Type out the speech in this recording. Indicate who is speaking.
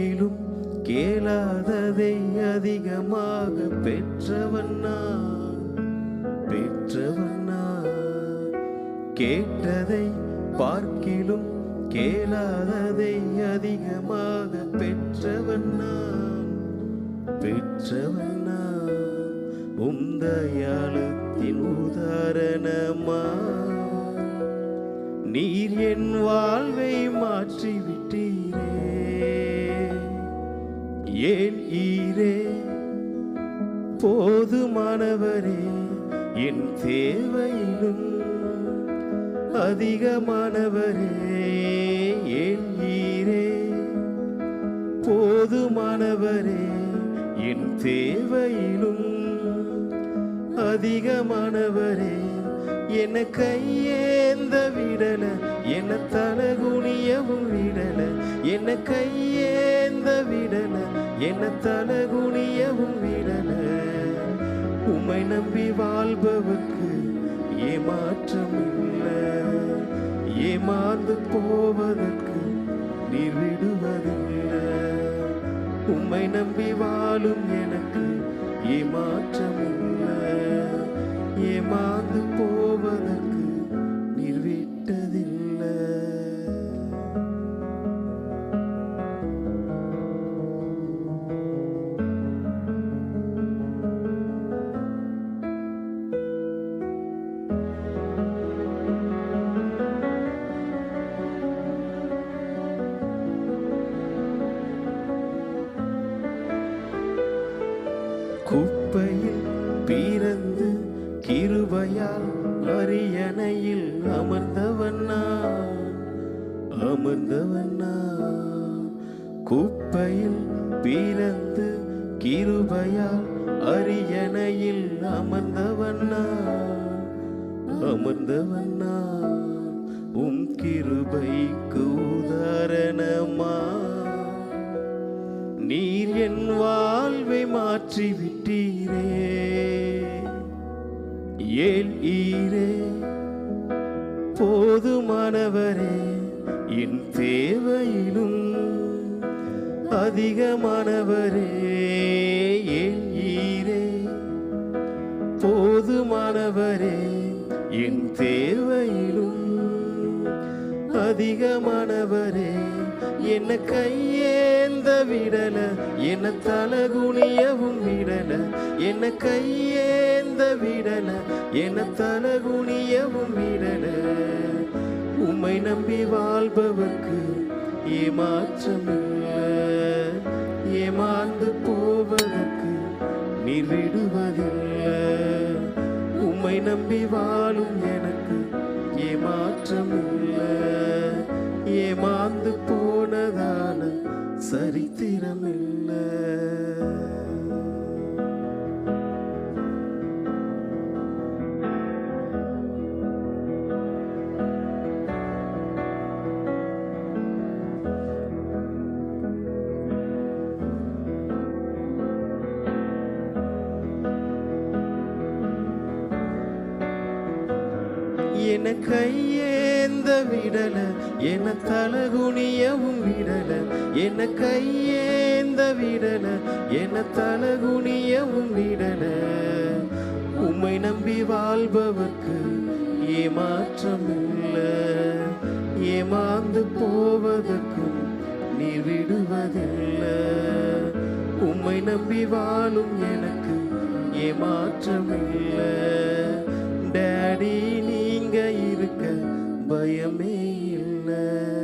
Speaker 1: உலகிலும் கேளாததை அதிகமாக பெற்றவன் நான். கேட்டதை பார்க்கிலும் கேளாததை அதிகமாக பெற்றவன் நான். பெற்றவன் நான். உந்தயாளத்தின் உதாரணமா. நீர் என் வாழ்வை மாற்றிவிட்டீரே. ஏன் ஈரே? போதுமானவரே என் தேவையிலும் அதிகமானவரே என் ஈரே? போதுமானவரே என் தேவையிலும் அதிகமானவரே என்ன கையேந்த விடல என்ன தலகுனியவும் விடல என்ன கையேந்த விடல என்ன தலகுனியவும் விடல. உம்மை நம்பி வாழ்பவர்க்கு ஏமாற்றம் இல்லை ஏமாந்து போவதற்கு நீர் விடுவதில்லை. உம்மை நம்பி வாழும் எனக்கு ஏமாற்றம் இல்லை குப்பையில் பிறந்து கிருபையால் அரியணையில் அமர்ந்தவண்ணா அமர்ந்தவண்ணா குப்பையில் பிறந்து கிருபையால் அரியணையில் அமர்ந்தவண்ணா அமர்ந்தவண்ணா உம் கிருபைக்கு உதாரணமா. நீர் என் வாழ்வை மாற்றி விட்டீரே. ஏன் ஈரே? போதுமானவரே என் தேவையிலும் அதிகமானவரே. என் ஈரே? போதுமானவரே என் தேவை அதிகமானவரே என்ன கையேந்த விடல என்ன தலகுனியவும் விடல என்ன கையேந்த விடல என்ன தலகுனியவும் விடல. உம்மை நம்பி வாழ்பவர்க்கு ஏமாற்றம் ஏமாந்து போவதற்கு நீர் விடுவதில்லை உம்மை நம்பி வாழும் என என கையேந்த விடல என தலகுனியவும் விடல என கையேந்த விடல என தலகுனியவும் விடல. உம்மை நம்பி வாழ்பவர்க்கு ஏமாற்றம் இல்லை ஏமாந்து போவதற்கும் நீர் விடுவதில்லை. உம்மை நம்பி வாழும் எனக்கு ஏமாற்றம் இல்லை டேடி நீங்க இருக்க பயமே இல்லை.